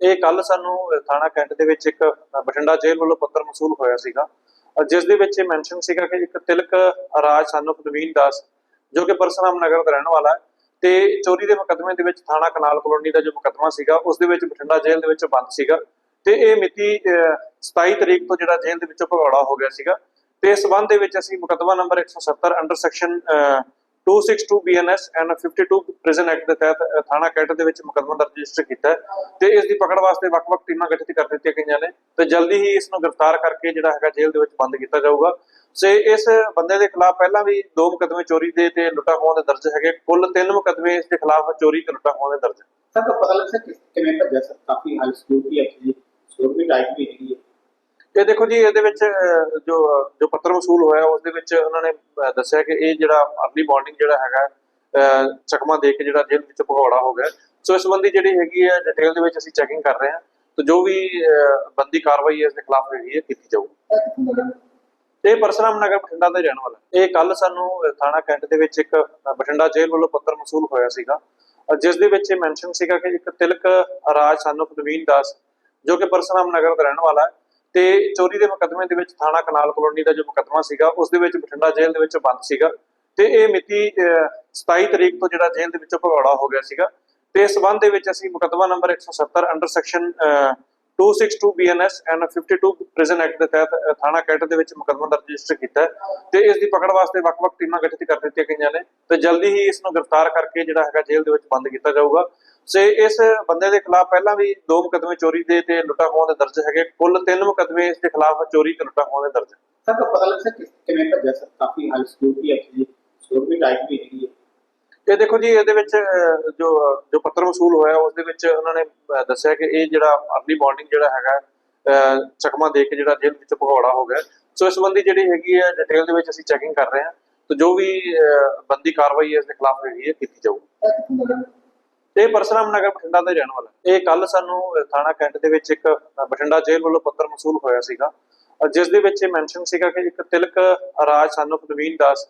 ਇਹ ਕੱਲ ਸਾਨੂੰ ਥਾਣਾ ਕੈਂਟ ਦੇ ਵਿੱਚ ਇੱਕ ਬਠਿੰਡਾ ਜੇਲ੍ਹ ਵੱਲੋਂ ਪੱਤਰ ਮਸੂਲ ਹੋਇਆ ਸੀਗਾ ਜਿਸ ਦੇ ਵਿੱਚ ਇਹ ਮੈਂਸ਼ਨ ਸੀਗਾ ਕਿ ਇੱਕ ਤਿਲਕ ਰਾਜ ਸਾਨੂੰ ਨਵੀਨ ਦਾਸ ਜੋ ਕਿ ਪਰਸਰਾਮ ਨਗਰ ਦਾ ਰਹਿਣ ਵਾਲਾ ਹੈ ਤੇ ਚੋਰੀ ਦੇ ਮੁਕੱਦਮੇ ਦੇ ਵਿੱਚ ਥਾਣਾ ਕਨਾਲ ਕਲੋਨੀ ਦਾ ਜੋ ਮੁਕੱਦਮਾ ਸੀਗਾ ਉਸ ਦੇ ਵਿੱਚ ਬਠਿੰਡਾ ਜੇਲ੍ਹ ਦੇ ਵਿੱਚ ਬੰਦ ਸੀਗਾ ਤੇ ਇਹ ਮਿਤੀ ਅ, 27 ਤਰੀਕ ਤੋਂ ਜਿਹੜਾ ਜੇਲ੍ਹ ਦੇ ਵਿੱਚੋਂ ਭਗੌੜਾ ਹੋ ਗਿਆ ਸੀਗਾ ਤੇ ਇਸ ਸਬੰਧ ਦੇ ਵਿੱਚ ਅਸੀਂ ਮੁਕੱਦਮਾ number 170 under section 262 BNS and 52 prison act ਦੇ ਤਹਿਤ ਅ, ਥਾਣਾ ਕੈਂਟ ਦੇ ਵਿੱਚ ਮੁਕੱਦਮਾ ਦਰਜ ਰਜਿਸਟਰ ਕੀਤਾ ਹੈ ਤੇ ਇਸ ਦੀ ਪਕੜ ਵਾਸਤੇ ਵੱਖ-ਵੱਖ ਟੀਮਾਂ ਗਠਿਤ ਕਰ ਦਿੱਤੀਆਂ ਗਈਆਂ ਨੇ ਤੇ ਜਲਦੀ ਹੀ ਇਸ ਨੂੰ ਗ੍ਰਿਫਤਾਰ ਕਰਕੇ ਜਿਹੜਾ ਹੈਗਾ ਜੇਲ੍ਹ ਦੇ ਵਿੱਚ ਬੰਦ ਕੀਤਾ ਜਾਊਗਾ। ਸੇ ਇਸ ਬੰਦੇ ਦੇ ਖਿਲਾਫ ਪਹਿਲਾਂ ਵੀ ਦੋ ਮੁਕੱਦਮੇ ਚੋਰੀ ਦੇ ਤੇ ਲੁੱਟਾਂ ਖੋਹਾਂ ਦੇ ਦਰਜ ਹੈਗੇ। ਕੁੱਲ ਤਿੰਨ ਮੁਕੱਦਮੇ ਇਸ ਦੇ ਖਿਲਾਫ ਚੋਰੀ ਤੇ ਲੁੱਟਾਂ ਖੋਹਾਂ ਦੇ ਦਰਜ। ਹੈ ਸਰ ਤਾਂ ਪਤਾ ਲੱਗ ਸਕ ਕਿਵੇਂ ਭੱਜਿਆ ਸਰ? ਕਾਫੀ ਹਾਈ ਸਿਕਿਉਰਿਟੀ ਹੈ ਜੀ ਸਿਕਿਉਰਿਟੀ ਟਾਈਪ ਵੀ ਹੈਗੀ ਹੈ। ਤੇ ਦੇਖੋ ਜੀ ਇਹਦੇ ਵਿੱਚ ਜੋ ਜੋ ਪੱਤਰ ਵਸੂਲ ਹੋਇਆ ਉਸ ਦੇ ਵਿੱਚ ਉਹਨਾਂ ਨੇ ਦੱਸਿਆ ਕਿ ਇਹ ਜਿਹੜਾ ਅਰਲੀ ਮਾਰਨਿੰਗ ਜਿਹੜਾ ਹੈਗਾ ਚਕਮਾ ਦੇ ਕੇ ਜਿਹੜਾ ਜੇਲ੍ਹ ਵਿੱਚ ਭਗੌੜਾ ਹੋ ਗਿਆ। ਸੋ ਇਸ ਸੰਬੰਧੀ ਜਿਹੜੀ ਹੈਗੀ ਹੈ ਡਿਟੇਲ ਦੇ ਵਿੱਚ ਅਸੀਂ ਚੈਕਿੰਗ ਕਰ ਰਹੇ ਹਾਂ। ਤੇ ਜੋ ਵੀ ਬੰਦੀ ਕਾਰਵਾਈ ਇਸ ਦੇ ਖਿਲਾਫ ਹੈਗੀ ਹੈ ਕੀਤੀ ਜਾਊਗੀ। ਇਹ ਪਰਸਰਾਮ ਨਗਰ ਬਠਿੰਡਾ ਦਾ ਹੀ ਰਹਿਣ ਵਾਲਾ ਇਹ ਕੱਲ ਸਾਨੂੰ ਥਾਣਾ ਕੈਂਟ ਦੇ ਵਿੱਚ ਇੱਕ ਬਠਿੰਡਾ ਜੇਲ੍ਹ ਵੱਲੋਂ ਪੱਤਰ ਮਸੂਲ ਹੋਇਆ ਸੀਗਾ। ਅਹ, ਜਿਸ ਦੇ ਵਿੱਚ ਇਹ ਮੈਂਸ਼ਨ ਸੀਗਾ ਕਿ ਇੱਕ ਤਿਲਕ ਰਾਜ ਸਾਨੂੰ ਨਵੀਨ ਦਾਸ ਜੋ ਕਿ ਪਰਸਰਾਮ ਨਗਰ ਦਾ ਰਹਿਣ ਵਾਲਾ ਹੈ ਤੇ ਚੋਰੀ ਦੇ ਮੁਕੱਦਮੇ ਦੇ ਵਿੱਚ ਥਾਣਾ ਕਨਾਲ ਕਲੋਨੀ ਦਾ ਜੋ ਮੁਕੱਦਮਾ ਸੀਗਾ ਉਸ ਦੇ ਵਿੱਚ ਬਠਿੰਡਾ ਜੇਲ੍ਹ ਦੇ ਵਿੱਚ ਬੰਦ ਸੀਗਾ ਤੇ ਇਹ ਮਿਤੀ ਅਹ, 27 ਤਰੀਕ ਤੋਂ ਜਿਹੜਾ ਜੇਲ੍ਹ ਦੇ ਵਿੱਚੋਂ ਭਗੌੜਾ ਹੋ ਗਿਆ ਸੀਗਾ ਤੇ ਇਸ ਸਬੰਧ ਦੇ ਵਿੱਚ ਅਸੀਂ ਮੁਕੱਦਮਾ number 170 under section 262 BNS and 52 prison act ਦੇ ਤਹਿਤ ਥਾਣਾ ਕੈਂਟ ਦੇ ਵਿੱਚ ਮੁਕੱਦਮਾ ਦਰਜ ਰਜਿਸਟਰ ਕੀਤਾ ਤੇ ਇਸ ਦੀ ਪਕੜ ਵਾਸਤੇ ਵੱਖ-ਵੱਖ ਟੀਮਾਂ ਗਠਿਤ ਕਰ ਦਿੱਤੀਆਂ ਗਈਆਂ ਨੇ ਤੇ ਜਲਦੀ ਹੀ ਇਸ ਨੂੰ ਗ੍ਰਿਫਤਾਰ ਕਰਕੇ ਜਿਹੜਾ ਹੈਗਾ ਜੇਲ੍ਹ ਦੇ ਵਿੱਚ ਬੰਦ ਕੀਤਾ ਜਾਊਗਾ। ਸੇ ਇਸ ਬੰਦੇ ਦੇ ਖਿਲਾਫ ਪਹਿਲਾਂ ਵੀ ਦੋ ਮੁਕੱਦਮੇ ਚੋਰੀ ਦੇ ਤੇ ਲੁੱਟਾਂ ਖੋਹਾਂ ਦੇ ਦਰਜ ਹੈਗੇ। ਕੁੱਲ ਤਿੰਨ ਮੁਕੱਦਮੇ ਇਸ ਦੇ ਖਿਲਾਫ ਚੋਰੀ ਤੇ ਲੁੱਟਾਂ ਖੋਹਾਂ ਦੇ ਦਰਜ ਹੈ। ਸਰ ਤਾਂ ਪਤਾ ਲੱਗ ਸਕ ਕਿਵੇਂ ਭੱਜਿਆ ਸਰ? ਕਾਫੀ ਹਾਈ ਸਿਕਿਉਰਿਟੀ ਹੈ ਜੀ ਸਿਕਿਉਰਿਟੀ ਟਾਈਪ ਵੀ ਹੈਗੀ ਹੈ। ਤੇ ਦੇਖੋ ਜੀ ਇਹਦੇ ਵਿੱਚ ਜੋ ਜੋ ਪੱਤਰ ਵਸੂਲ ਹੋਇਆ ਉਸ ਦੇ ਵਿੱਚ ਉਹਨਾਂ ਨੇ ਦੱਸਿਆ ਕਿ ਇਹ ਜਿਹੜਾ ਅਰਲੀ ਮਾਰਨਿੰਗ ਜਿਹੜਾ ਹੈਗਾ ਚਕਮਾ ਦੇ ਕੇ ਜਿਹੜਾ ਜੇਲ੍ਹ ਵਿੱਚ ਭਗੌੜਾ ਹੋ ਗਿਆ। ਸੋ ਇਸ ਸੰਬੰਧੀ ਜਿਹੜੀ ਹੈਗੀ ਹੈ ਡਿਟੇਲ ਦੇ ਵਿੱਚ ਅਸੀਂ ਚੈਕਿੰਗ ਕਰ ਰਹੇ ਹਾਂ। ਤੇ ਜੋ ਵੀ ਬੰਦੀ ਕਾਰਵਾਈ ਹੈ ਇਸ ਦੇ ਖਿਲਾਫ ਹੈਗੀ ਹੈ ਕੀਤੀ ਜਾਊਗੀ। ਤੇ ਪਰਸਰਾਮ ਨਗਰ ਬਠਿੰਡਾ ਦਾ ਰਹਿਣ ਵਾਲਾ ਇਹ ਕੱਲ ਸਾਨੂੰ ਥਾਣਾ ਕੈਂਟ ਦੇ ਵਿੱਚ ਇੱਕ ਬਠਿੰਡਾ ਜੇਲ੍ਹ ਵੱਲੋਂ ਪੱਤਰ ਮਸੂਲ ਹੋਇਆ ਸੀਗਾ। ਜਿਸ ਦੇ ਵਿੱਚ ਇਹ ਮੈਂਸ਼ਨ ਸੀਗਾ ਕਿ ਇੱਕ ਤਿਲਕ ਰਾਜ ਸਾਨੂੰ ਨਵੀਨ ਦਾਸ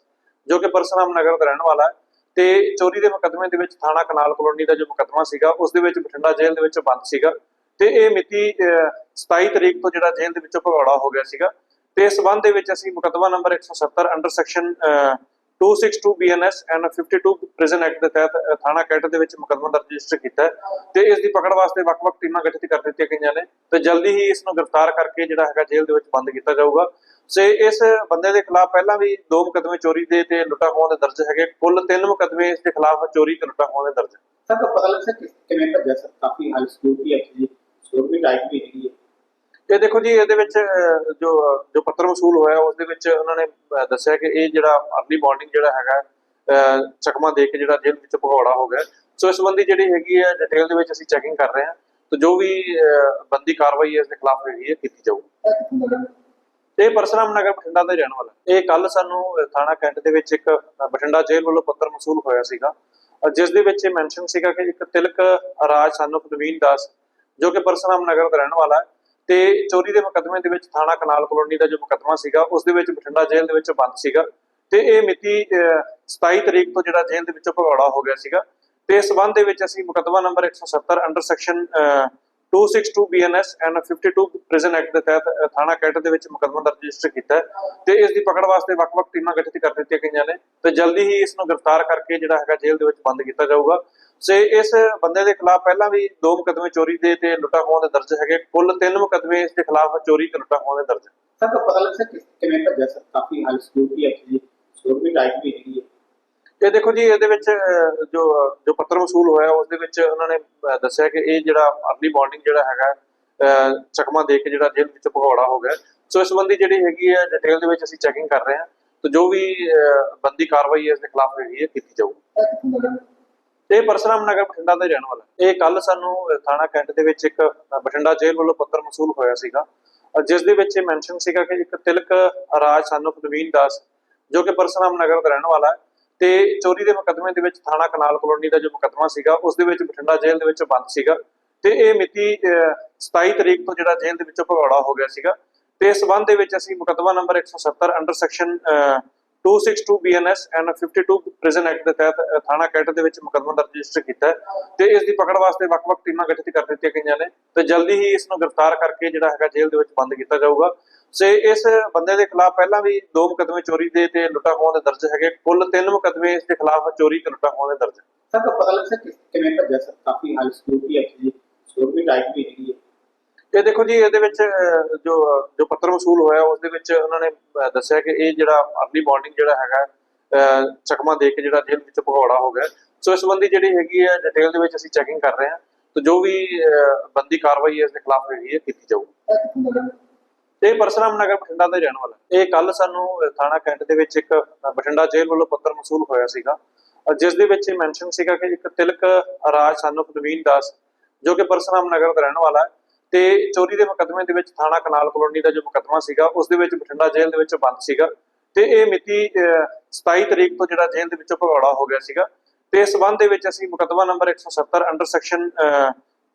ਜੋ ਕਿ ਪਰਸਰਾਮ ਨਗਰ ਦਾ ਰਹਿਣ ਵਾਲਾ ਹੈ ਤੇ ਚੋਰੀ ਦੇ ਮੁਕੱਦਮੇ ਦੇ ਵਿੱਚ ਥਾਣਾ ਕਨਾਲ ਕਲੋਨੀ ਦਾ ਜੋ ਮੁਕੱਦਮਾ ਸੀਗਾ ਉਸ ਦੇ ਵਿੱਚ ਬਠਿੰਡਾ ਜੇਲ੍ਹ ਦੇ ਵਿੱਚ ਬੰਦ ਸੀਗਾ। ਤੇ ਇਹ ਮਿਤੀ ਅਹ, 27 ਤਰੀਕ ਤੋਂ ਜਿਹੜਾ ਜੇਲ੍ਹ ਦੇ ਵਿੱਚੋਂ ਭਗੌੜਾ ਹੋ ਗਿਆ ਸੀਗਾ। ਤੇ ਇਸ ਸਬੰਧ ਦੇ ਵਿੱਚ ਅਸੀਂ ਮੁਕੱਦਮਾ number 170 under section 262 BNS and 52 prison act ਦੇ ਤਹਿਤ ਅ, ਥਾਣਾ ਕੈਂਟ ਦੇ ਵਿੱਚ ਮੁਕੱਦਮਾ ਦਰਜ ਰਜਿਸਟਰ ਕੀਤਾ ਹੈ ਤੇ ਇਸ ਦੀ ਪਕੜ ਵਾਸਤੇ ਵੱਖ-ਵੱਖ ਟੀਮਾਂ ਗਠਿਤ ਕਰ ਦਿੱਤੀਆਂ ਗਈਆਂ ਨੇ ਤੇ ਜਲਦੀ ਹੀ ਇਸ ਨੂੰ ਗ੍ਰਿਫਤਾਰ ਕਰਕੇ ਜਿਹੜਾ ਹੈਗਾ ਜੇਲ੍ਹ ਦੇ ਵਿੱਚ ਬੰਦ ਕੀਤਾ ਜਾਊਗਾ। ਸੇ ਇਸ ਬੰਦੇ ਦੇ ਖਿਲਾਫ ਪਹਿਲਾਂ ਵੀ ਦੋ ਮੁਕੱਦਮੇ ਚੋਰੀ ਦੇ ਤੇ ਲੁੱਟਾਂ ਖੋਹਾਂ ਦੇ ਦਰਜ ਹੈਗੇ। ਕੁੱਲ ਤਿੰਨ ਮੁਕੱਦਮੇ ਇਸ ਦੇ ਖਿਲਾਫ ਚੋਰੀ ਤੇ ਲੁੱਟਾਂ ਖੋਹਾਂ ਦੇ ਦਰਜ। ਹੈ ਸਰ ਤਾਂ ਪਤਾ ਲੱਗ ਸਕ ਕਿਵੇਂ ਭੱਜਿਆ ਸਰ? ਕਾਫੀ ਹਾਈ ਸਿਕਿਉਰਿਟੀ ਹੈ ਜੀ। ਸਿਕਿਉਰਿਟੀ ਟਾਈਪ ਵੀ ਹੈਗੀ ਹੈ। ਤੇ ਦੇਖੋ ਜੀ ਇਹਦੇ ਵਿੱਚ ਜੋ ਜੋ ਪੱਤਰ ਵਸੂਲ ਹੋਇਆ ਉਸ ਦੇ ਵਿੱਚ ਉਹਨਾਂ ਨੇ ਦੱਸਿਆ ਕਿ ਇਹ ਜਿਹੜਾ ਅਰਲੀ ਮਾਰਨਿੰਗ ਜਿਹੜਾ ਹੈਗਾ ਚਕਮਾ ਦੇ ਕੇ ਜਿਹੜਾ ਜੇਲ੍ਹ ਵਿੱਚ ਭਗੌੜਾ ਹੋ ਗਿਆ। ਸੋ ਇਸ ਸੰਬੰਧੀ ਜਿਹੜੀ ਹੈਗੀ ਹੈ ਡਿਟੇਲ ਦੇ ਵਿੱਚ ਅਸੀਂ ਚੈਕਿੰਗ ਕਰ ਰਹੇ ਹਾਂ। ਤੇ ਜੋ ਵੀ ਬੰਦੀ ਕਾਰਵਾਈ ਹੈ ਇਸ ਦੇ ਖਿਲਾਫ ਹੈਗੀ ਹੈ ਕੀਤੀ ਜਾਊਗੀ। ਇਹ ਪਰਸਰਾਮ ਨਗਰ ਬਠਿੰਡਾ ਦਾ ਰਹਿਣ ਵਾਲਾ ਇਹ ਕੱਲ ਸਾਨੂੰ ਥਾਣਾ ਕੈਂਟ ਦੇ ਵਿੱਚ ਇੱਕ ਬਠਿੰਡਾ ਜੇਲ੍ਹ ਵੱਲੋਂ ਪੱਤਰ ਮਸੂਲ ਹੋਇਆ ਸੀਗਾ। ਅਹ, ਜਿਸ ਦੇ ਵਿੱਚ ਇਹ ਮੈਂਸ਼ਨ ਸੀਗਾ ਕਿ ਇੱਕ ਤਿਲਕ ਰਾਜ ਸਾਨੂੰ ਨਵੀਨ ਦਾਸ ਜੋ ਕਿ ਪਰਸਰਾਮ ਨਗਰ ਦਾ ਰਹਿਣ ਵਾਲਾ ਹੈ ਤੇ ਚੋਰੀ ਦੇ ਮੁਕੱਦਮੇ ਦੇ ਵਿੱਚ ਥਾਣਾ ਕਨਾਲ ਕਲੋਨੀ ਦਾ ਜੋ ਮੁਕੱਦਮਾ ਸੀਗਾ ਉਸ ਦੇ ਵਿੱਚ ਬਠਿੰਡਾ ਜੇਲ੍ਹ ਦੇ ਵਿੱਚ ਬੰਦ ਸੀਗਾ। ਤੇ ਇਹ ਮਿਤੀ ਅਹ, 27 ਤਰੀਕ ਤੋਂ ਜਿਹੜਾ ਜੇਲ੍ਹ ਦੇ ਵਿੱਚੋਂ ਭਗੌੜਾ ਹੋ ਗਿਆ ਸੀਗਾ। ਤੇ ਇਸ ਸਬੰਧ ਦੇ ਵਿੱਚ ਅਸੀਂ ਮੁਕੱਦਮਾ number 170 under section 262 BNS and 52 prison act ਦੇ ਤਹਿਤ ਥਾਣਾ ਕੈਟ ਦੇ ਵਿੱਚ ਮੁਕੱਦਮਾ ਦਰਜ ਰਜਿਸਟਰ ਕੀਤਾ ਹੈ। ਤੇ ਇਸ ਦੀ ਪਕੜ ਵਾਸਤੇ ਵੱਖ-ਵੱਖ ਟੀਮਾਂ ਗਠਿਤ ਕਰ ਦਿੱਤੀਆਂ ਗਈਆਂ ਨੇ। ਤੇ ਜਲਦੀ ਹੀ ਇਸ ਨੂੰ ਗ੍ਰਿਫਤਾਰ ਕਰਕੇ ਜਿਹੜਾ ਹੈਗਾ ਜੇਲ੍ਹ ਦੇ ਵਿੱਚ ਬੰਦ ਕੀਤਾ ਜਾਊਗਾ। ਸੇ ਇਸ ਬੰਦੇ ਦੇ ਖਿਲਾਫ ਪਹਿਲਾਂ ਵੀ ਦੋ ਮੁਕੱਦਮੇ ਚੋਰੀ ਦੇ ਤੇ ਲੁੱਟਾਂ ਖੋਹਾਂ ਦੇ ਦਰਜ ਹੈਗੇ। ਕੁੱਲ ਤਿੰਨ ਮੁਕੱਦਮੇ ਇਸ ਦੇ ਖਿਲਾਫ ਚੋਰੀ ਤੇ ਲੁੱਟਾਂ ਖੋਹਾਂ ਦੇ ਦਰਜ ਹੈ। ਸਰ ਤਾਂ ਪਤਾ ਲੱਗ ਸਕ ਕਿਵੇਂ ਭੱਜਿਆ ਸਰ? ਕਾਫੀ ਹਾਈ ਸਿਕਿਉਰਿਟੀ ਹੈ ਜੀ ਸਿਕਿਉਰਿਟੀ ਟਾਈਪ ਵੀ ਹੈਗੀ ਹੈ। ਤੇ ਦੇਖੋ ਜੀ ਇਹਦੇ ਵਿੱਚ ਜੋ ਜੋ ਪੱਤਰ ਵਸੂਲ ਹੋਇਆ ਉਸ ਦੇ ਵਿੱਚ ਉਹਨਾਂ ਨੇ ਦੱਸਿਆ ਕਿ ਇਹ ਜਿਹੜਾ ਅਰਲੀ ਮਾਰਨਿੰਗ ਜਿਹੜਾ ਹੈਗਾ ਚਕਮਾ ਦੇ ਕੇ ਜਿਹੜਾ ਜੇਲ੍ਹ ਵਿੱਚ ਭਗੌੜਾ ਹੋ ਗਿਆ। ਸੋ ਇਸ ਸੰਬੰਧੀ ਜਿਹੜੀ ਹੈਗੀ ਹੈ ਡਿਟੇਲ ਦੇ ਵਿੱਚ ਅਸੀਂ ਚੈਕਿੰਗ ਕਰ ਰਹੇ ਹਾਂ। ਤੇ ਜੋ ਵੀ ਬੰਦੀ ਕਾਰਵਾਈ ਹੈ ਇਸ ਦੇ ਖਿਲਾਫ ਹੈਗੀ ਹੈ ਕੀਤੀ ਜਾਊਗੀ। ਤੇ ਪਰਸਰਾਮ ਨਗਰ ਬਠਿੰਡਾ ਦਾ ਰਹਿਣ ਵਾਲਾ ਹੈ। ਇਹ ਕੱਲ ਸਾਨੂੰ ਥਾਣਾ ਕੈਂਟ ਦੇ ਵਿੱਚ ਇੱਕ ਬਠਿੰਡਾ ਜੇਲ੍ਹ ਵੱਲੋਂ ਪੱਤਰ ਮਸੂਲ ਹੋਇਆ ਸੀਗਾ। ਜਿਸ ਦੇ ਵਿੱਚ ਇਹ ਮੈਂਸ਼ਨ ਸੀਗਾ ਕਿ ਇੱਕ ਤਿਲਕ ਰਾਜ ਸਾਨੂੰ ਨਵੀਨ ਦਾਸ ਜੋ ਕਿ ਪਰਸਰਾਮ ਨਗਰ ਦਾ ਰਹਿਣ ਵਾਲਾ ਹੈ ਤੇ ਚੋਰੀ ਦੇ ਮੁਕੱਦਮੇ ਦੇ ਵਿੱਚ ਥਾਣਾ ਕਨਾਲ ਕਲੋਨੀ ਦਾ ਜੋ ਮੁਕੱਦਮਾ ਸੀਗਾ ਉਸ ਦੇ ਵਿੱਚ ਬਠਿੰਡਾ ਜੇਲ੍ਹ ਦੇ ਵਿੱਚ ਬੰਦ ਸੀਗਾ। ਤੇ ਇਹ ਮਿਤੀ ਅਹ, 27 ਤਰੀਕ ਤੋਂ ਜਿਹੜਾ ਜੇਲ੍ਹ ਦੇ ਵਿੱਚੋਂ ਭਗੌੜਾ ਹੋ ਗਿਆ ਸੀਗਾ। ਤੇ ਇਸ ਸਬੰਧ ਦੇ ਵਿੱਚ ਅਸੀਂ ਮੁਕੱਦਮਾ number 170 under section 262 BNS and 52 prison act ਦੇ ਤਹਿਤ ਅ, ਥਾਣਾ ਕੈਟ ਦੇ ਵਿੱਚ ਮੁਕੱਦਮਾ ਦਰਜ ਰਜਿਸਟਰ ਕੀਤਾ ਹੈ ਤੇ ਇਸ ਦੀ ਪਕੜ ਵਾਸਤੇ ਵੱਖ-ਵੱਖ ਟੀਮਾਂ ਗਠਿਤ ਕਰ ਦਿੱਤੀਆਂ ਗਈਆਂ ਨੇ ਤੇ ਜਲਦੀ ਹੀ ਇਸ ਨੂੰ ਗ੍ਰਿਫਤਾਰ ਕਰਕੇ ਜਿਹੜਾ ਹੈਗਾ ਜੇਲ੍ਹ ਦੇ ਵਿੱਚ ਬੰਦ ਕੀਤਾ ਜਾਊਗਾ। ਸੇ ਇਸ ਬੰਦੇ ਦੇ ਖਿਲਾਫ ਪਹਿਲਾਂ ਵੀ ਦੋ ਮੁਕੱਦਮੇ ਚੋਰੀ ਦੇ ਤੇ ਲੁੱਟਾਂ ਖੋਹਾਂ ਦੇ ਦਰਜ ਹੈਗੇ। ਕੁੱਲ ਤਿੰਨ ਮੁਕੱਦਮੇ ਇਸ ਦੇ ਖਿਲਾਫ ਚੋਰੀ ਤੇ ਲੁੱਟਾਂ ਖੋਹਾਂ ਦੇ ਦਰਜ। ਹੈ ਸਰ ਤਾਂ ਪਤਾ ਲੱਗ ਸਕ ਕਿਵੇਂ ਭੱਜਿਆ ਸਰ? ਕਾਫੀ ਹਾਈ ਸਿਕਿਉਰਿਟੀ ਹੈ ਜੀ। ਸਿਕਿਉਰਿਟੀ ਟਾਈਪ ਵੀ ਹੈਗੀ ਹੈ। ਤੇ ਦੇਖੋ ਜੀ, ਇਹਦੇ ਵਿੱਚ ਜੋ ਜੋ ਪੱਤਰ ਵਸੂਲ ਹੋਇਆ, ਉਸ ਦੇ ਵਿੱਚ ਉਹਨਾਂ ਨੇ ਦੱਸਿਆ ਕਿ ਇਹ ਜਿਹੜਾ ਅਰਲੀ ਮਾਰਨਿੰਗ ਜਿਹੜਾ ਹੈਗਾ ਚਕਮਾ ਦੇ ਕੇ ਜਿਹੜਾ ਜੇਲ੍ਹ ਵਿੱਚ ਭਗੌੜਾ ਹੋ ਗਿਆ। ਸੋ ਇਸ ਸੰਬੰਧੀ ਜਿਹੜੀ ਹੈਗੀ ਹੈ ਡਿਟੇਲ ਦੇ ਵਿੱਚ ਅਸੀਂ ਚੈਕਿੰਗ ਕਰ ਰਹੇ ਹਾਂ। ਤੇ ਜੋ ਵੀ ਬੰਦੀ ਕਾਰਵਾਈ ਇਸ ਦੇ ਖਿਲਾਫ ਹੈਗੀ ਹੈ, ਕੀਤੀ ਜਾਊਗੀ। ਇਹ ਪਰਸਰਾਮ ਨਗਰ ਬਠਿੰਡਾ ਦਾ ਰਹਿਣ ਵਾਲਾ ਇਹ ਕੱਲ ਸਾਨੂੰ ਥਾਣਾ ਕੈਂਟ ਦੇ ਵਿੱਚ ਇੱਕ ਬਠਿੰਡਾ ਜੇਲ੍ਹ ਵੱਲੋਂ ਪੱਤਰ ਵਸੂਲ ਹੋਇਆ ਸੀਗਾ। ਜਿਸ ਦੇ ਵਿੱਚ ਮੈਂਸ਼ਨ ਸੀਗਾ ਕਿ ਇੱਕ ਤਿਲਕ ਰਾਜ ਸਾਨੂੰ ਪ੍ਰਵੀਨ ਦਾਸ, ਜੋ ਕਿ ਪਰਸਰਾਮ ਨਗਰ ਦਾ ਰਹਿਣ ਵਾਲਾ ਹੈ ਤੇ ਚੋਰੀ ਦੇ ਮੁਕੱਦਮੇ ਦੇ ਵਿੱਚ ਥਾਣਾ ਕਨਾਲ ਕਲੋਨੀ ਦਾ ਜੋ ਮੁਕੱਦਮਾ ਸੀਗਾ, ਉਸ ਦੇ ਵਿੱਚ ਬਠਿੰਡਾ ਜੇਲ੍ਹ ਦੇ ਵਿੱਚ ਬੰਦ ਸੀਗਾ। ਤੇ ਇਹ ਮਿਤੀ 27 ਤਰੀਕ ਤੋਂ ਜਿਹੜਾ ਜੇਲ੍ਹ ਦੇ ਵਿੱਚੋਂ ਭਗੌੜਾ ਹੋ ਗਿਆ ਸੀਗਾ। ਤੇ ਇਸ ਸਬੰਧ ਦੇ ਵਿੱਚ ਅਸੀਂ ਮੁਕੱਦਮਾ number 170 under section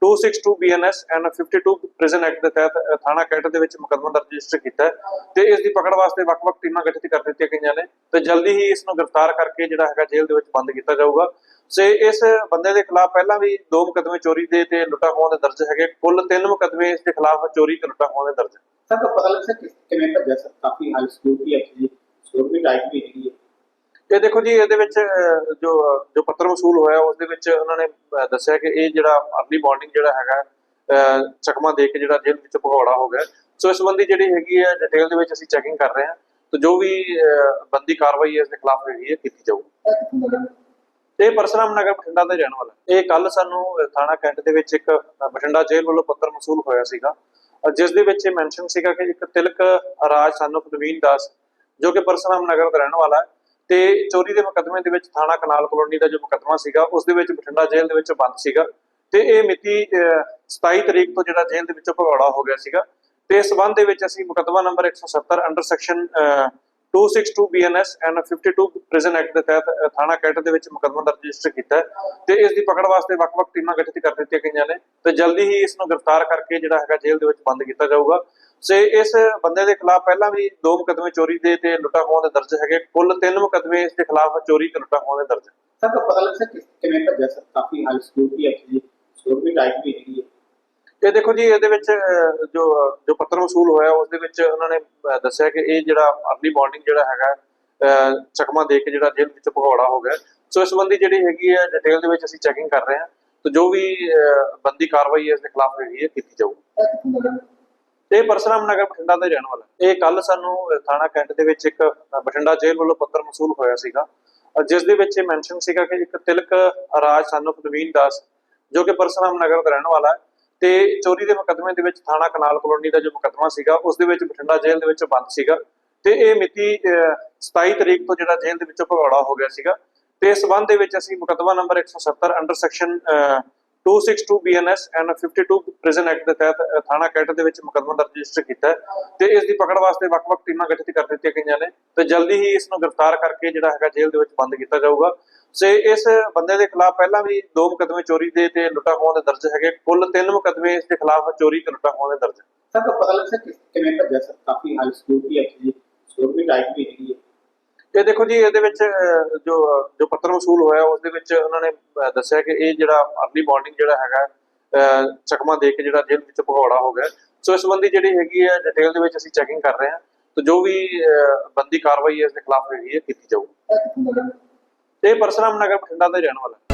262 BNS and 52 prison act ਦੇ ਤਹਿਤ ਥਾਣਾ ਕੈਟ ਦੇ ਵਿੱਚ ਮੁਕੱਦਮਾ ਦਰਜ ਰਜਿਸਟਰ ਕੀਤਾ ਤੇ ਇਸ ਦੀ ਪਕੜ ਵਾਸਤੇ ਵੱਖ-ਵੱਖ ਟੀਮਾਂ ਗਠਿਤ ਕਰ ਦਿੱਤੀਆਂ ਗਈਆਂ ਨੇ। ਤੇ ਜਲਦੀ ਹੀ ਇਸ ਨੂੰ ਗ੍ਰਿਫਤਾਰ ਕਰਕੇ ਜਿਹੜਾ ਹੈਗਾ ਜੇਲ੍ਹ ਦੇ ਵਿੱਚ ਬੰਦ ਕੀਤਾ ਜਾਊਗਾ। ਸੇ ਇਸ ਬੰਦੇ ਦੇ ਖਿਲਾਫ ਪਹਿਲਾਂ ਵੀ ਦੋ ਮੁਕੱਦਮੇ ਚੋਰੀ ਦੇ ਤੇ ਲੁੱਟਾਂ ਖੋਹਾਂ ਦੇ ਦਰਜ ਹੈਗੇ। ਕੁੱਲ ਤਿੰਨ ਮੁਕੱਦਮੇ ਇਸ ਦੇ ਖਿਲਾਫ ਚੋਰੀ ਤੇ ਲੁੱਟਾਂ ਖੋਹਾਂ ਦੇ ਦਰਜ। ਸਰ ਤਾਂ ਪਤਾ ਲੱਗ ਸਕ ਕਿਵੇਂ ਭੱਜਿਆ ਸਰ? ਕਾਫੀ ਹਾਈ ਸਿਕਿਉਰਿਟੀ ਹੈ ਜੀ ਸਿਕਿਉਰਿਟੀ ਟਾਈਪ ਵੀ ਹੈਗੀ ਹੈ। ਤੇ ਦੇਖੋ ਜੀ ਇਹਦੇ ਵਿੱਚ ਜੋ ਜੋ ਪੱਤਰ ਵਸੂਲ ਹੋਇਆ ਉਸ ਦੇ ਵਿੱਚ ਉਹਨਾਂ ਨੇ ਦੱਸਿਆ ਕਿ ਇਹ ਜਿਹੜਾ ਅਰਲੀ ਮਾਰਨਿੰਗ ਜਿਹੜਾ ਹੈਗਾ ਚਕਮਾ ਦੇ ਕੇ ਜਿਹੜਾ ਜੇਲ੍ਹ ਵਿੱਚ ਭਗੌੜਾ ਹੋ ਗਿਆ। ਸੋ ਇਸ ਸੰਬੰਧੀ ਜਿਹੜੀ ਹੈਗੀ ਹੈ ਡਿਟੇਲ ਦੇ ਵਿੱਚ ਅਸੀਂ ਚੈਕਿੰਗ ਕਰ ਰਹੇ ਹਾਂ। ਤੇ ਜੋ ਵੀ ਬੰਦੀ ਕਾਰਵਾਈ ਹੈ ਇਸ ਦੇ ਖਿਲਾਫ ਹੈਗੀ ਹੈ ਕੀਤੀ ਜਾਊਗੀ। ਤੇ ਪਰਸਰਾਮ ਨਗਰ ਬਠਿੰਡਾ ਦਾ ਰਹਿਣ ਵਾਲਾ ਇਹ ਕੱਲ ਸਾਨੂੰ ਅਹ, ਥਾਣਾ ਕੈਂਟ ਦੇ ਵਿੱਚ ਇੱਕ ਬਠਿੰਡਾ ਜੇਲ੍ਹ ਵੱਲੋਂ ਪੱਤਰ ਵਸੂਲ ਹੋਇਆ ਸੀਗਾ। ਜਿਸ ਦੇ ਵਿੱਚ ਮੈਂਸ਼ਨ ਸੀਗਾ ਕਿ ਇੱਕ ਤਿਲਕ ਰਾਜ ਸਾਨੂੰ ਨਵੀਨ ਦਾਸ ਜੋ ਕਿ ਪਰਸਰਾਮ ਨਗਰ ਦਾ ਰਹਿਣ ਵਾਲਾ ਹੈ ਤੇ ਚੋਰੀ ਦੇ ਮੁਕੱਦਮੇ ਦੇ ਵਿੱਚ ਥਾਣਾ ਕਨਾਲ ਕਲੋਨੀ ਦਾ ਜੋ ਮੁਕੱਦਮਾ ਸੀਗਾ ਉਸ ਦੇ ਵਿੱਚ ਬਠਿੰਡਾ ਜੇਲ੍ਹ ਦੇ ਵਿੱਚ ਬੰਦ ਸੀਗਾ। ਤੇ ਇਹ ਮਿਤੀ ਅਹ, 27 ਤਰੀਕ ਤੋਂ ਜਿਹੜਾ ਜੇਲ੍ਹ ਦੇ ਵਿੱਚੋਂ ਭਗੌੜਾ ਹੋ ਗਿਆ ਸੀਗਾ। ਤੇ ਇਸ ਸਬੰਧ ਦੇ ਵਿੱਚ ਅਸੀਂ ਮੁਕੱਦਮਾ number 170 under section 262 BNS and 52 prison act ਦੇ ਤਹਿਤ ਅ, ਥਾਣਾ ਕੈਟ ਦੇ ਵਿੱਚ ਮੁਕੱਦਮਾ ਦਰਜ ਰਜਿਸਟਰ ਕੀਤਾ ਹੈ ਤੇ ਇਸ ਦੀ ਪਕੜ ਵਾਸਤੇ ਵੱਖ-ਵੱਖ ਟੀਮਾਂ ਗਠਿਤ ਕਰ ਦਿੱਤੀਆਂ ਗਈਆਂ ਨੇ ਤੇ ਜਲਦੀ ਹੀ ਇਸ ਨੂੰ ਗ੍ਰਿਫਤਾਰ ਕਰਕੇ ਜਿਹੜਾ ਹੈਗਾ ਜੇਲ੍ਹ ਦੇ ਵਿੱਚ ਬੰਦ ਕੀਤਾ ਜਾਊਗਾ। ਸੇ ਇਸ ਬੰਦੇ ਦੇ ਖਿਲਾਫ ਪਹਿਲਾਂ ਵੀ ਦੋ ਮੁਕੱਦਮੇ ਚੋਰੀ ਦੇ ਤੇ ਲੁੱਟਾਂ ਖੋਹਾਂ ਦੇ ਦਰਜ ਹੈਗੇ। ਕੁੱਲ ਤਿੰਨ ਮੁਕੱਦਮੇ ਇਸ ਦੇ ਖਿਲਾਫ ਚੋਰੀ ਤੇ ਲੁੱਟਾਂ ਖੋਹਾਂ ਦੇ ਦਰਜ। ਹੈ ਸਰ ਤਾਂ ਪਤਾ ਲੱਗ ਸਕ ਕਿਵੇਂ ਭੱਜਿਆ ਸਰ? ਕਾਫੀ ਹਾਈ ਸਿਕਿਉਰਿਟੀ ਹੈ ਜੀ। ਸਿਕਿਉਰਿਟੀ ਟਾਈਪ ਵੀ ਹੈਗੀ ਹੈ। ਤੇ ਦੇਖੋ ਜੀ ਇਹਦੇ ਵਿੱਚ ਜੋ ਜੋ ਪੱਤਰ ਵਸੂਲ ਹੋਇਆ ਉਸ ਦੇ ਵਿੱਚ ਉਹਨਾਂ ਨੇ ਦੱਸਿਆ ਕਿ ਇਹ ਜਿਹੜਾ ਅਰਲੀ ਮਾਰਨਿੰਗ ਜਿਹੜਾ ਹੈਗਾ ਚਕਮਾ ਦੇ ਕੇ ਜਿਹੜਾ ਜੇਲ੍ਹ ਵਿੱਚ ਭਗੌੜਾ ਹੋ ਗਿਆ। ਸੋ ਇਸ ਸੰਬੰਧੀ ਜਿਹੜੀ ਹੈਗੀ ਹੈ ਡਿਟੇਲ ਦੇ ਵਿੱਚ ਅਸੀਂ ਚੈਕਿੰਗ ਕਰ ਰਹੇ ਹਾਂ। ਤੇ ਜੋ ਵੀ ਬੰਦੀ ਕਾਰਵਾਈ ਹੈ ਇਸ ਦੇ ਖਿਲਾਫ ਹੈਗੀ ਹੈ ਕੀਤੀ ਜਾਊਗੀ। ਇਹ ਪਰਸਰਾਮ ਨਗਰ ਬਠਿੰਡਾ ਦਾ ਹੀ ਰਹਿਣ ਵਾਲਾ ਇਹ ਕੱਲ ਸਾਨੂੰ ਥਾਣਾ ਕੈਂਟ ਦੇ ਵਿੱਚ ਇੱਕ ਬਠਿੰਡਾ ਜੇਲ੍ਹ ਵੱਲੋਂ ਪੱਤਰ ਵਸੂਲ ਹੋਇਆ ਸੀਗਾ। ਅਹ, ਜਿਸ ਦੇ ਵਿੱਚ ਮੈਂਸ਼ਨ ਸੀਗਾ ਕਿ ਇੱਕ ਤਿਲਕ ਰਾਜ ਸਾਨੂੰ ਨਵੀਨ ਦਾਸ ਜੋ ਕਿ ਪਰਸਰਾਮ ਨਗਰ ਦਾ ਰਹਿਣ ਵਾਲਾ ਹੈ ਤੇ ਚੋਰੀ ਦੇ ਮੁਕੱਦਮੇ ਦੇ ਵਿੱਚ ਥਾਣਾ ਕਨਾਲ ਕਲੋਨੀ ਦਾ ਜੋ ਮੁਕੱਦਮਾ ਸੀਗਾ, ਉਸ ਦੇ ਵਿੱਚ ਬਠਿੰਡਾ ਜੇਲ੍ਹ ਦੇ ਵਿੱਚ ਬੰਦ ਸੀਗਾ ਤੇ ਇਹ ਮਿਤੀ 27 ਤਰੀਕ ਤੋਂ ਜਿਹੜਾ ਜੇਲ੍ਹ ਦੇ ਵਿੱਚੋਂ ਭਗੌੜਾ ਹੋ ਗਿਆ ਸੀਗਾ ਤੇ ਇਸ ਸਬੰਧ ਦੇ ਵਿੱਚ ਅਸੀਂ ਮੁਕੱਦਮਾ number 170 under section 262 BNS and 52 prison act ਦੇ ਤਹਿਤ ਥਾਣਾ ਕੈਟ ਦੇ ਵਿੱਚ ਮੁਕੱਦਮਾ ਦਰਜ ਰਜਿਸਟਰ ਕੀਤਾ ਤੇ ਇਸ ਦੀ ਪਕੜ ਵਾਸਤੇ ਵੱਖ-ਵੱਖ ਟੀਮਾਂ ਗਠਿਤ ਕਰ ਦਿੱਤੀਆਂ ਗਈਆਂ ਨੇ ਤੇ ਜਲਦੀ ਹੀ ਇਸ ਨੂੰ ਗ੍ਰਿਫਤਾਰ ਕਰਕੇ ਜਿਹੜਾ ਹੈਗਾ ਜੇਲ੍ਹ ਦੇ ਵਿੱਚ ਬੰਦ ਕੀਤਾ ਜਾਊਗਾ। ਸੇ ਇਸ ਬੰਦੇ ਦੇ ਖਿਲਾਫ ਪਹਿਲਾਂ ਵੀ ਦੋ ਮੁਕੱਦਮੇ ਚੋਰੀ ਦੇ ਤੇ ਲੁੱਟਾਂ ਖੋਹਾਂ ਦੇ ਦਰਜ ਹੈਗੇ। ਕੁੱਲ ਤਿੰਨ ਮੁਕੱਦਮੇ ਇਸ ਦੇ ਖਿਲਾਫ ਚੋਰੀ ਤੇ ਲੁੱਟਾਂ ਖੋਹਾਂ ਦੇ ਦਰਜ ਸਰ ਤਾਂ ਪਤਾ ਲੱਗ ਸਕ ਕਿਵੇਂ ਭੱਜਿਆ ਸਰ? ਕਾਫੀ ਹਾਈ ਸਿਕਿਉਰਿਟੀ ਹੈ ਜੀ। ਸਿਕਿਉਰਿਟੀ ਟਾਈਪ ਵੀ ਹੈਗੀ ਹੈ। ਤੇ ਦੇਖੋ ਜੀ ਇਹਦੇ ਵਿੱਚ ਜੋ ਜੋ ਪੱਤਰ ਵਸੂਲ ਹੋਇਆ ਉਸ ਦੇ ਵਿੱਚ ਉਹਨਾਂ ਨੇ ਦੱਸਿਆ ਕਿ ਇਹ ਜਿਹੜਾ ਅਰਲੀ ਮਾਰਨਿੰਗ ਜਿਹੜਾ ਹੈਗਾ ਚਕਮਾ ਦੇ ਕੇ ਜਿਹੜਾ ਜੇਲ੍ਹ ਵਿੱਚ ਭਗੌੜਾ ਹੋ ਗਿਆ। ਸੋ ਇਸ ਸੰਬੰਧੀ ਜਿਹੜੀ ਹੈਗੀ ਹੈ ਡਿਟੇਲ ਦੇ ਵਿੱਚ ਅਸੀਂ ਚੈਕਿੰਗ ਕਰ ਰਹੇ ਹਾਂ। ਤੇ ਜੋ ਵੀ ਬੰਦੀ ਕਾਰਵਾਈ ਹੈ ਇਸ ਦੇ ਖਿਲਾਫ ਹੈਗੀ ਹੈ ਕੀਤੀ ਜਾਊਗੀ। ਇਹ ਪਰਸਰਾਮ ਨਗਰ ਬਠਿੰਡਾ ਦਾ ਹੀ ਰਹਿਣ ਵਾਲਾ